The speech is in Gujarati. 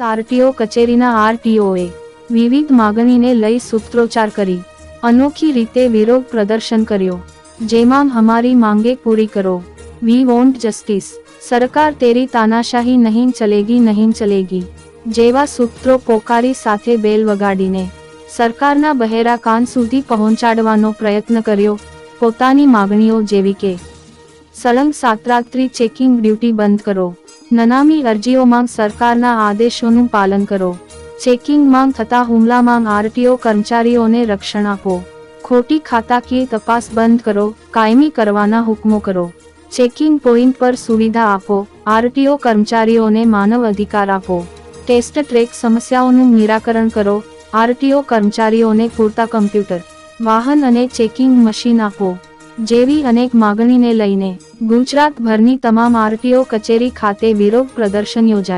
આરટીઓ કચેરીના આરટીઓએ વિવિધ માગણીને લઈ સૂત્રોચ્ચાર કરી. અનોખી રીતે વિરોધ પ્રદર્શન કર્યો. જેમાં હમારી માંગે પૂરી કરો. We want justice. સરકાર તેરી તાનાશાહી નહીં ચલેગી નહીં ચલેગી. જેવા સૂત્રો પોકારી સાથે બેલ વગાડીને સરકારના બહેરા કાન સુધી પહોંચાડવાનો પ્રયત્ન કર્યો. પોતાની માગણીઓ જેવી કે, સળંગ સાતરાત્રી ચેકિંગ ડ્યુટી બંધ કરો. નનામી અરજીઓમાં સરકારના આદેશોનું પાલન કરો. ચેકિંગમાં થતા હુમલામાં આરટીઓ કર્મચારીઓને રક્ષણ આપો. ખોટી ખાતાકીય તપાસ બંધ કરો. કાયમી કરવાના હુકમો કરો. ચેકિંગ પોઈન્ટ પર સુવિધા આપો. આરટીઓ કર્મચારીઓને માનવ અધિકાર આપો. ટેસ્ટ ટ્રેક સમસ્યાઓનું નિરાકરણ કરો. આરટીઓ કર્મચારીઓને પૂરતા કમ્પ્યુટર, વાહન અને ચેકિંગ મશીન આપો. જેવી અનેક માગણીને લઈને ગુજરાતભરની તમામ આરટીઓ કચેરી ખાતે વિરોધ પ્રદર્શન યોજાય.